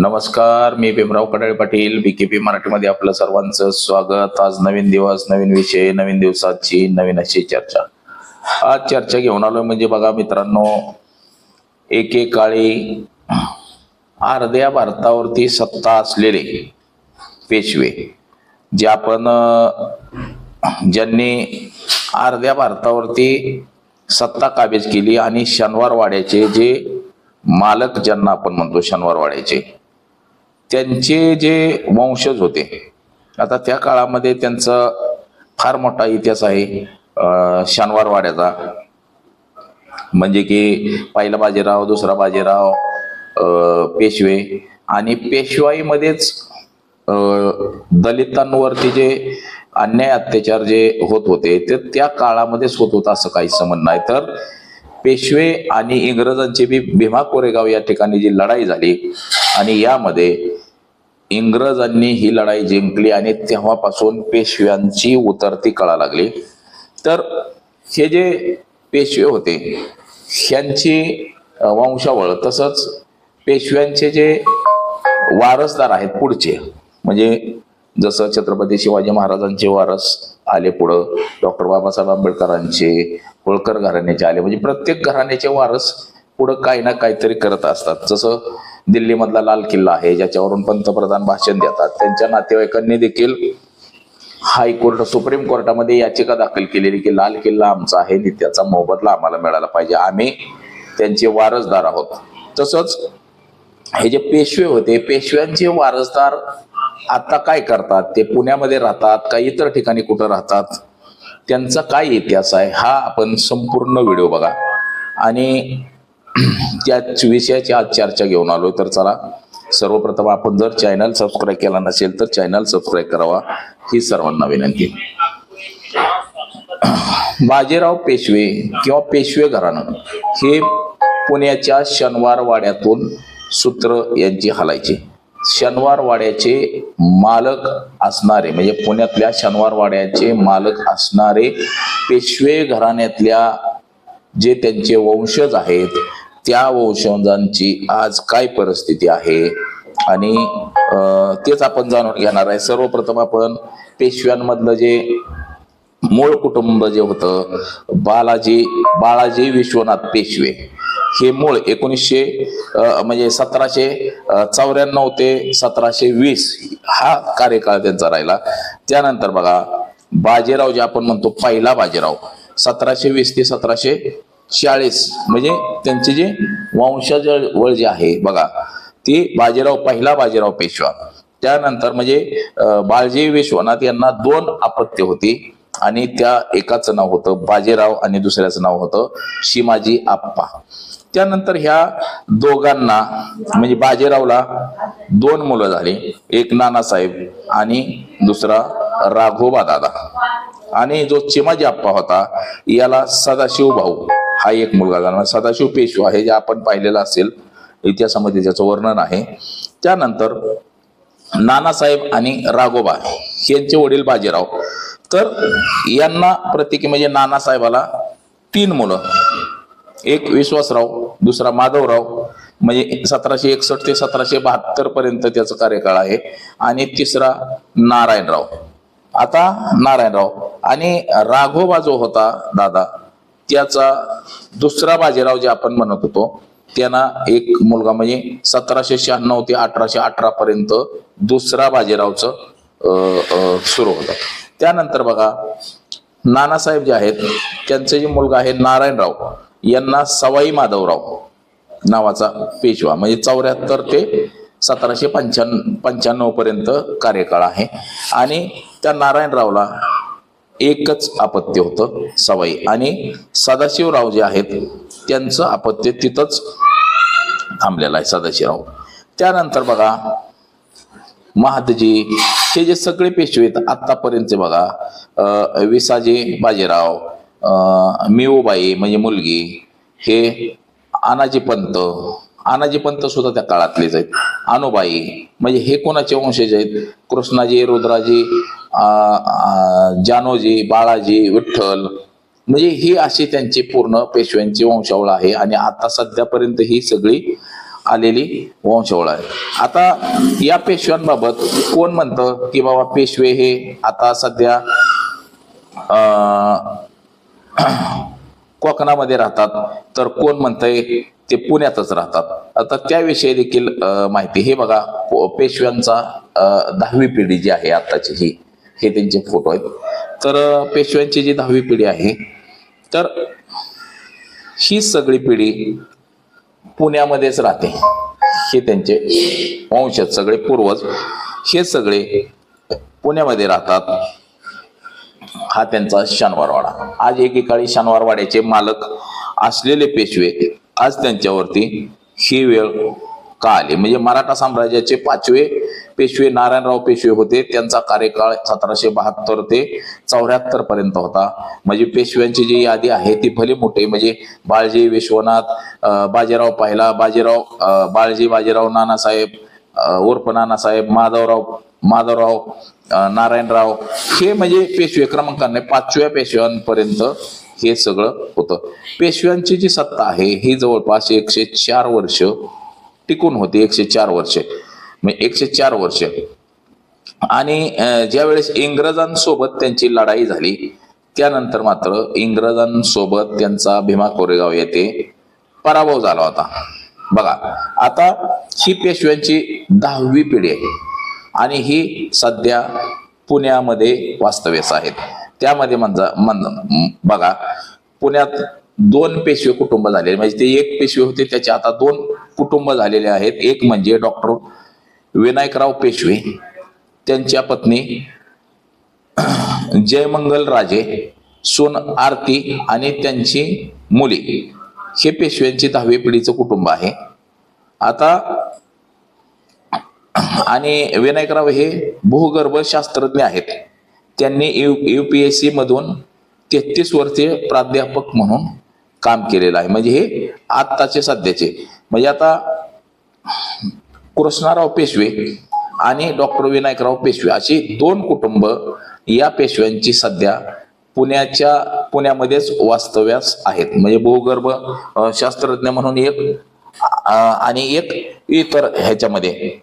नमस्कार मी भीमराव कडाळे पाटील बीकेपी मराठीमध्ये आपलं सर्वांचं स्वागत. आज नवीन दिवस नवीन विषय नवीन दिवसाची नवीन अशी चर्चा. आज चर्चा घेऊन आलोय म्हणजे बघा मित्रांनो एकेकाळी अर्ध्या भारतावरती सत्ता असलेले पेशवे जे आपण ज्यांनी अर्ध्या भारतावरती सत्ता काबीज केली आणि शनिवार वाड्याचे जे मालक ज्यांना आपण म्हणतो शनिवार वाड्याचे त्यांचे जे वंशज होते आता त्या काळामध्ये त्यांचा फार मोठा इतिहास आहे शनिवारवाड्याचा. म्हणजे की पहिला बाजीराव दुसरा बाजीराव पेशवे आणि पेशवाईमध्येच दलितांवरती जे अन्याय अत्याचार जे होत होते ते त्या काळामध्येच होत होता असं काही समज नाही. तर पेशवे आणि इंग्रजांची बी भीमा कोरेगाव या ठिकाणी जी लढाई झाली आणि यामध्ये इंग्रजांनी ही लढाई जिंकली आणि तेव्हापासून पेशव्यांची उतरती कळा लागली. तर हे जे पेशवे होते ह्यांची वंशावळ तसंच पेशव्यांचे जे वारसदार आहेत पुढचे म्हणजे जसं छत्रपती शिवाजी महाराजांचे वारस आले पुढं डॉक्टर बाबासाहेब आंबेडकरांचे होळकर घराण्याचे आले म्हणजे प्रत्येक घराण्याचे वारस पुढं काही ना काहीतरी करत असतात. जसं दिल्लीमधला लाल किल्ला आहे ज्याच्यावरून पंतप्रधान भाषण देतात. त्यांच्या नातेवाईकांनी देखील हायकोर्ट सुप्रीम कोर्टामध्ये याचिका दाखल केलेली की लाल किल्ला आमचा आहे नित्याचा मोबदला आम्हाला मिळाला पाहिजे. आम्ही त्यांचे वारसदार आहोत. तसंच हे जे पेशवे होते पेशव्यांचे वारसदार आता काय करतात? ते पुण्यामध्ये राहतात का इतर ठिकाणी कुठं राहतात? त्यांचा काय इतिहास आहे? हा आपण संपूर्ण व्हिडिओ बघा. आणि त्याच विषयाची आज चर्चा घेऊन आलो तर चला सर्वप्रथम आपण जर चॅनल सबस्क्राईब केला नसेल तर चॅनल सबस्क्राईब करावा. ही सर्वांना विनंती. बाजीराव पेशवे किंवा पेशवे घराणं हे पुण्याच्या शनिवार वाड्यातून सूत्र यांची हलायचे. शनिवार वाड्याचे मालक असणारे म्हणजे पुण्यातल्या शनिवार वाड्याचे मालक असणारे पेशवे घराण्यातल्या जे त्यांचे वंशज आहेत त्या वंशांची आज काय परिस्थिती आहे? आणि तेच आपण जाणून घेणार आहे. सर्वप्रथम आपण पेशव्यांमधलं जे मूळ कुटुंब जे होतं बालाजी बाळाजी विश्वनाथ पेशवे. हे मूळ एकोणीसशे म्हणजे सतराशे चौऱ्याण्णव ते सतराशे वीस हा कार्यकाळ त्यांचा राहिला. त्यानंतर बघा बाजीराव जे आपण म्हणतो पहिला बाजीराव. सतराशे वीस ते सतराशे चाळीस. म्हणजे त्यांचे जे वंशज वळ जे आहे बघा ती बाजीराव पहिला बाजीराव पेशवा. त्यानंतर म्हणजे बाळजी विश्वनाथ यांना दोन अपत्य होती आणि त्या एकाचं नाव होतं बाजीराव आणि दुसऱ्याचं नाव होतं शिमाजी आप्पा. त्यानंतर ह्या दोघांना म्हणजे बाजीरावला दोन मुलं झाली एक नानासाहेब आणि दुसरा राघोबा दादा. आणि जो चिमाजी आप्पा होता याला सदाशिव भाऊ हा एक मुलगा झाला. सदाशिव पेशवा आहे जे आपण पाहिलेलं असेल इतिहासामध्ये ज्याचं वर्णन आहे त्यानंतर नानासाहेब आणि राघोबा यांचे वडील बाजीराव. तर यांना प्रत्येकी म्हणजे नानासाहेबाला तीन मुलं. एक विश्वासराव दुसरा माधवराव म्हणजे सतराशे एकसष्ट ते सतराशे बहात्तर पर्यंत त्याचा कार्यकाळ आहे. आणि तिसरा नारायणराव. आता नारायणराव आणि राघोबा जो होता दादा त्याचा दुसरा बाजीराव जे आपण म्हणत होतो त्यांना एक मुलगा म्हणजे सतराशे शहाण्णव ते अठराशे अठरा पर्यंत दुसरा बाजीरावचं सुरू होतं. त्यानंतर बघा नानासाहेब जे आहेत त्यांचे जे मुलगा आहे नारायणराव यांना सवाई माधवराव नावाचा पेशवा म्हणजे चौऱ्याहत्तर ते सतराशे पंच्याण्णव पंच्याण्णव पर्यंत कार्यकाळ आहे. आणि त्या नारायणरावला एकच अपत्य होतं सवाई. आणि सदाशिवराव जे आहेत त्यांचं अपत्य तिथंच थांबलेलं आहे सदाशिवराव. त्यानंतर बघा महादजी हे जे सगळे पेशवे आहेत आत्तापर्यंतचे बघा विसाजी बाजीराव अं, मिऊबाई म्हणजे मुलगी हे आनाजी पंत आनाजी पंत सुद्धा त्या काळातलेच आहेत. अनुबाई म्हणजे हे कोणाचे वंशज आहेत? कृष्णाजी रुद्राजी जानोजी बाळाजी विठ्ठल म्हणजे ही अशी त्यांची पूर्ण पेशव्यांची वंशावळ आहे आणि आता सध्यापर्यंत ही सगळी आलेली वंशावळ आहे. आता या पेशव्यांबाबत कोण म्हणतं की बाबा पेशवे हे आता सध्या कोकणामध्ये राहतात? तर कोण म्हणतंय ते पुण्यातच राहतात. आता त्याविषयी देखील माहिती. हे बघा पेशव्यांचा दहावी पिढी जी आहे आताची ही. हे त्यांचे फोटो आहेत. तर पेशव्यांची जी दहावी पिढी आहे तर ही सगळी पिढी पुण्यामध्येच राहते. हे त्यांचे वंशज सगळे पूर्वज. हे सगळे पुण्यामध्ये राहतात. हा त्यांचा शनिवारवाडा. आज एकेकाळी शनिवारवाड्याचे मालक असलेले पेशवे आज त्यांच्यावरती ही वेळ का आले म्हणजे मराठा साम्राज्याचे पाचवे पेशवे नारायणराव पेशवे होते. त्यांचा कार्यकाळ सतराशे बहात्तर ते चौऱ्याहत्तर पर्यंत होता. म्हणजे पेशव्यांची जी यादी आहे ती भले मोठे म्हणजे बाळजी विश्वनाथ बाजीराव पहिला बाजीराव बाळजी बाजीराव नानासाहेब उर्फ नानासाहेब माधवराव माधवराव नारायणराव हे म्हणजे पेशवे क्रमांकाने पाचव्या पेशव्यांपर्यंत हे सगळं होतं. पेशव्यांची जी सत्ता आहे ही जवळपास एकशे चार वर्ष टिकून होती एकशे चार वर्ष. म्हणजे एकशे चार वर्ष. आणि ज्यावेळेस इंग्रजांसोबत त्यांची लढाई झाली त्यानंतर मात्र इंग्रजांसोबत त्यांचा भीमा कोरेगाव येथे पराभव झाला होता. बघा आता ही पेशव्यांची दहावी पिढी आहे. आणि ही सध्या पुण्यामध्ये वास्तव्यास आहेत. त्यामध्ये म्हणजे बघा पुण्यात दोन पेशवे कुटुंब झालेले. म्हणजे ते एक पेशवे होते त्याचे आता दोन कुटुंब झालेले आहेत. एक म्हणजे डॉक्टर विनायकराव पेशवे त्यांच्या पत्नी जयमंगल राजे सोन आरती आणि त्यांची मुली. हे पेशव्यांची दहावी पिढीचं कुटुंब आहे. आता आणि विनायकराव हे भूगर्भ शास्त्रज्ञ आहेत. त्यांनी U U P S C मधून तेहतीस वर्षे प्राध्यापक म्हणून काम केलेलं आहे. म्हणजे हे आत्ताचे सध्याचे. म्हणजे आता कृष्णाराव पेशवे आणि डॉक्टर विनायकराव पेशवे अशी दोन कुटुंब या पेशव्यांची सध्या पुण्याच्या पुण्यामध्येच वास्तव्यास आहेत. म्हणजे भूगर्भ शास्त्रज्ञ म्हणून एक आणि एक इतर ह्याच्यामध्ये.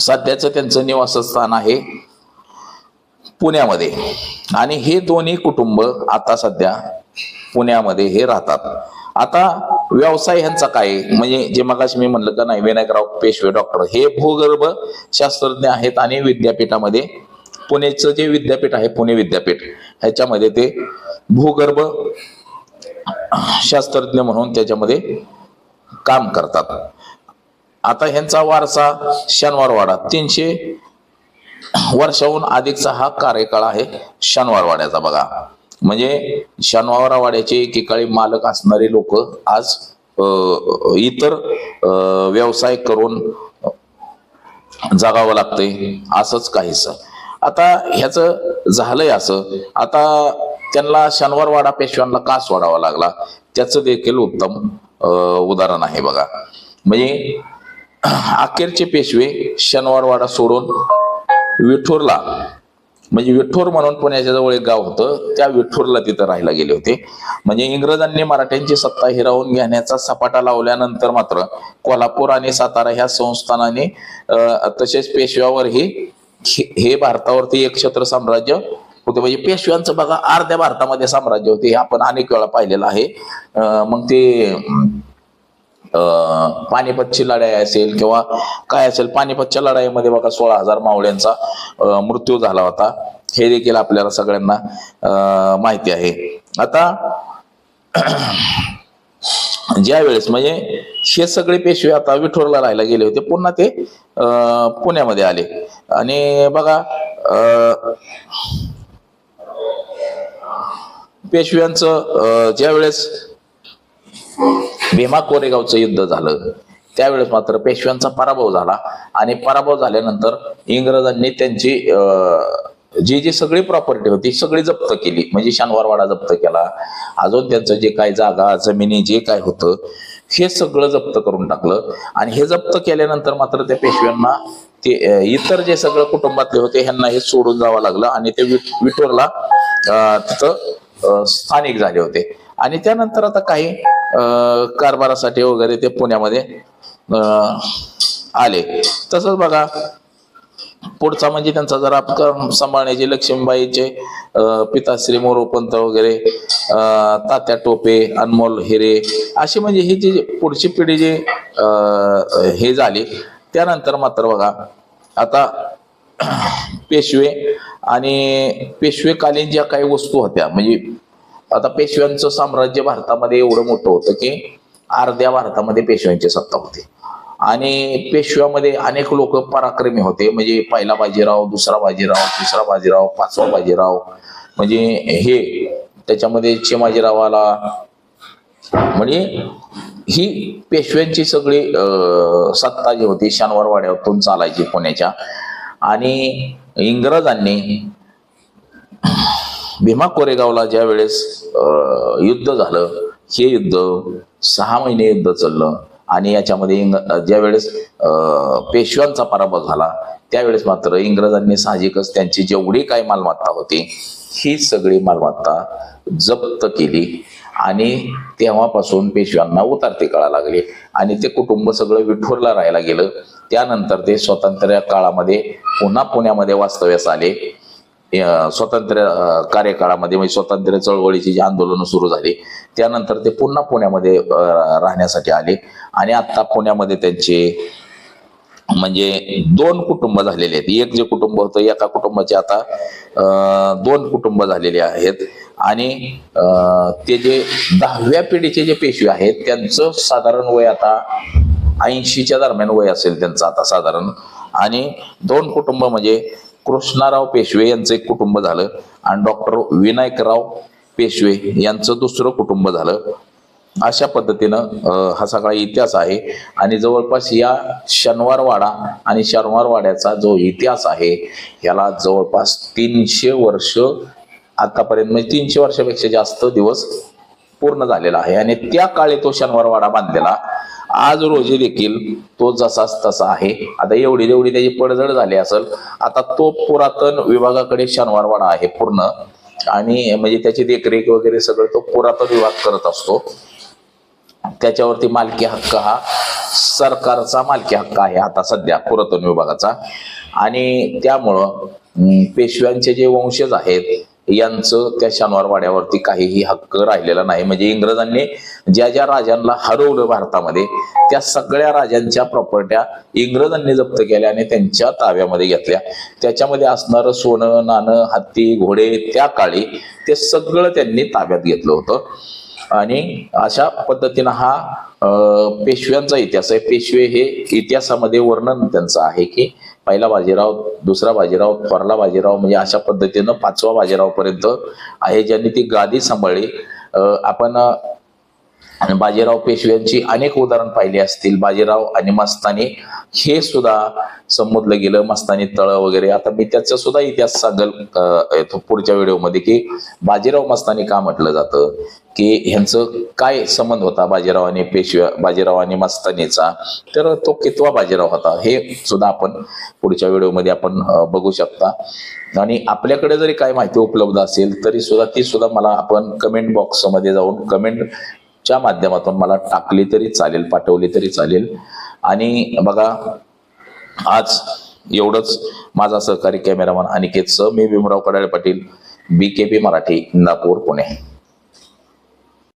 सध्याचं त्यांचं निवासस्थान आहे पुण्यामध्ये. आणि हे दोन्ही कुटुंब आता सध्या पुण्यामध्ये हे राहतात. आता व्यवसाय ह्यांचा काय? म्हणजे जे मगाशी मी म्हणलं का नाही विनायकराव पेशवे डॉक्टर हे भूगर्भ शास्त्रज्ञ आहेत आणि विद्यापीठामध्ये पुणेचं जे विद्यापीठ आहे पुणे विद्यापीठ ह्याच्यामध्ये ते भूगर्भ शास्त्रज्ञ म्हणून त्याच्यामध्ये काम करतात. आता ह्यांचा वारसा शनिवारवाडा. तीनशे वर्षाहून अधिकचा हा कार्यकाळ आहे शनिवारवाड्याचा बघा. म्हणजे शनिवारवाड्याचे एकेकाळी मालक असणारे लोक आज इतर व्यवसाय करून जगावं लागतंय असंच काहीच आता ह्याचं झालंय असं. आता त्यांना शनिवारवाडा पेशव्यांना का सोडावा लागला? त्याचं देखील उत्तम उदाहरण आहे बघा. म्हणजे अखेरचे पेशवे शनिवारवाडा सोडून विठूरला म्हणजे विठ्ठूर म्हणून पुण्याच्या जवळ एक गाव होतं त्या विठ्ठूरला तिथं राहायला गेले होते. म्हणजे इंग्रजांनी मराठ्यांची सत्ता हिरावून घेण्याचा सपाटा लावल्यानंतर मात्र कोल्हापूर आणि सातारा ह्या संस्थानाने तसेच पेशव्यावरही हे भारतावरती एक छत्र साम्राज्य होते. म्हणजे पेशव्यांचं बघा अर्ध्या भारतामध्ये साम्राज्य होते हे आपण अनेक वेळा पाहिलेलं आहे. मग ते पानिपतची लढाई असेल किंवा काय असेल पानिपतच्या लढाईमध्ये बघा सोळा हजार मावळ्यांचा मृत्यू झाला होता. हे देखील आपल्याला सगळ्यांना माहिती आहे. आता ज्या वेळेस म्हणजे हे सगळे पेशवे आता विठोरला राहायला गेले होते पुन्हा ते पुण्यामध्ये आले. आणि बघा पेशव्यांचं ज्या वेळेस भीमा कोरेगावचं युद्ध झालं. त्यावेळेस मात्र पेशव्यांचा पराभव झाला. आणि पराभव झाल्यानंतर इंग्रजांनी त्यांची जी जी सगळी प्रॉपर्टी होती सगळी जप्त केली. म्हणजे शनिवारवाडा जप्त केला. अजून त्यांचं जे काय जागा जमिनी जे काय होतं हे सगळं जप्त करून टाकलं. आणि हे जप्त केल्यानंतर मात्र त्या पेशव्यांना ते इतर जे सगळं कुटुंबातले होते ह्यांना हे सोडून जावं लागलं. आणि ते विट- विठूरला तिथं स्थानिक झाले होते. आणि त्यानंतर आता काही कारभारासाठी वगैरे ते पुण्यामध्ये आले. तसंच बघा पुढचा म्हणजे त्यांचा जरा कर्म सांभाळण्याचे लक्ष्मीबाईचे पिताश्री मोरोपंत वगैरे तात्या टोपे अनमोल हिरे अशी म्हणजे ही जी पुढची पिढी जे हे झाली त्यानंतर मात्र बघा आता पेशवे आणि पेशवेकालीन ज्या काही वस्तू होत्या म्हणजे आता पेशव्यांचं साम्राज्य भारतामध्ये एवढं मोठं होतं की अर्ध्या भारतामध्ये पेशव्यांची सत्ता होती. आणि पेशव्यामध्ये अनेक लोक पराक्रमी होते. म्हणजे पहिला बाजीराव दुसरा बाजीराव तिसरा बाजीराव पाचवा बाजीराव. म्हणजे हे त्याच्यामध्ये चिमाजीराव आला म्हणजे ही पेशव्यांची सगळी सत्ता जी होती शनिवार वाड्यातून चालायची पुण्याच्या. आणि इंग्रजांनी भीमा कोरेगावला ज्या वेळेस युद्ध झालं हे युद्ध सहा महिने युद्ध चाललं आणि याच्यामध्ये इंग ज्या वेळेस पेशव्यांचा पराभव झाला त्यावेळेस मात्र इंग्रजांनी साहजिकच त्यांची जेवढी काही मालमत्ता होती ही सगळी मालमत्ता जप्त केली आणि तेव्हापासून पेशव्यांना उतारते कळा लागली आणि ते कुटुंब सगळं विठूरला राहायला गेलं. त्यानंतर ते स्वातंत्र्य काळामध्ये पुन्हा पुण्यामध्ये वास्तव्यास आले. स्वातंत्र्य कार्यकाळामध्ये म्हणजे स्वातंत्र्य चळवळीची जी आंदोलनं सुरू झाली त्यानंतर ते पुन्हा पुण्यामध्ये राहण्यासाठी आले. आणि आता पुण्यामध्ये त्यांचे म्हणजे दोन कुटुंब झालेले आहेत. एक जे कुटुंब होतं एका कुटुंबाचे आता दोन कुटुंब झालेले आहेत. आणि ते जे दहाव्या पिढीचे जे पेशवे आहेत त्यांचं साधारण वय आता ऐंशीच्या दरम्यान वय असेल त्यांचं आता साधारण. आणि दोन कुटुंब म्हणजे कृष्णाराव पेशवे यांचं एक कुटुंब झालं आणि डॉक्टर विनायकराव पेशवे यांचं दुसरं कुटुंब झालं. अशा पद्धतीनं हा सगळा इतिहास आहे. आणि जवळपास या शनिवारवाडा आणि शनिवारवाड्याचा जो इतिहास आहे याला जवळपास तीनशे वर्ष आतापर्यंत म्हणजे तीनशे वर्षापेक्षा जास्त दिवस पूर्ण झालेला आहे. आणि त्या काळी तो शनिवारवाडा बांधलेला. आज रोजी देखील तो जसाच तसा आहे. आता एवढी जेवढी त्याची पडझड झाली असेल आता तो पुरातन विभागाकडे शनिवारवाडा आहे पूर्ण. आणि म्हणजे त्याची देखरेख वगैरे सगळं तो पुरातन विभाग करत असतो. त्याच्यावरती मालकी हक्क हा सरकारचा मालकी हक्क आहे आता सध्या पुरातन विभागाचा. आणि त्यामुळं पेशव्यांचे जे वंशज आहेत यांचं त्या शनिवारवाड्यावरती काहीही हक्क राहिलेला नाही. म्हणजे इंग्रजांनी ज्या ज्या राजांना हरवलं भारतामध्ये त्या सगळ्या राजांच्या प्रॉपर्ट्या इंग्रजांनी जप्त केल्या आणि त्यांच्या ताब्यामध्ये घेतल्या. त्याच्यामध्ये असणारं सोनं नाणं हत्ती घोडे त्या काळी ते सगळं त्यांनी ताब्यात घेतलं होतं. आणि अशा पद्धतीनं हा पेशव्यांचा इतिहास आहे. पेशवे हे इतिहासामध्ये वर्णन त्यांचं आहे की पहिला बाजीराव दुसरा बाजीराव थोरला बाजीराव म्हणजे अशा पद्धतीनं पाचवा बाजीराव पर्यंत आहे ज्यांनी ती गादी सांभाळली. आपण आणि बाजीराव पेशव्यांची अनेक उदाहरण पाहिली असतील. बाजीराव आणि मस्तानी हे सुद्धा संबोधलं गेलं मस्तानी तळ वगैरे. आता मी त्याचा सुद्धा इतिहास सांगेल पुढच्या व्हिडिओमध्ये की बाजीराव मस्तानी का म्हटलं जातं? की ह्यांचं काय संबंध होता बाजीराव आणि पेशव्या बाजीराव आणि मस्तानीचा? तर तो कितवा बाजीराव होता? हे सुद्धा आपण पुढच्या व्हिडिओमध्ये आपण बघू शकता. आणि आपल्याकडे जरी काय माहिती उपलब्ध असेल तरी सुद्धा ती सुद्धा मला आपण कमेंट बॉक्समध्ये जाऊन कमेंट च्या माध्यमातून मला टाकली तरी चालेल पाठवली तरी चालेल. आणि बघा आज एवढंच माझा सहकारी कॅमेरामन अनिकेत स मी Bhimrao Kadale Patil B K P Marathi Nagpur Pune.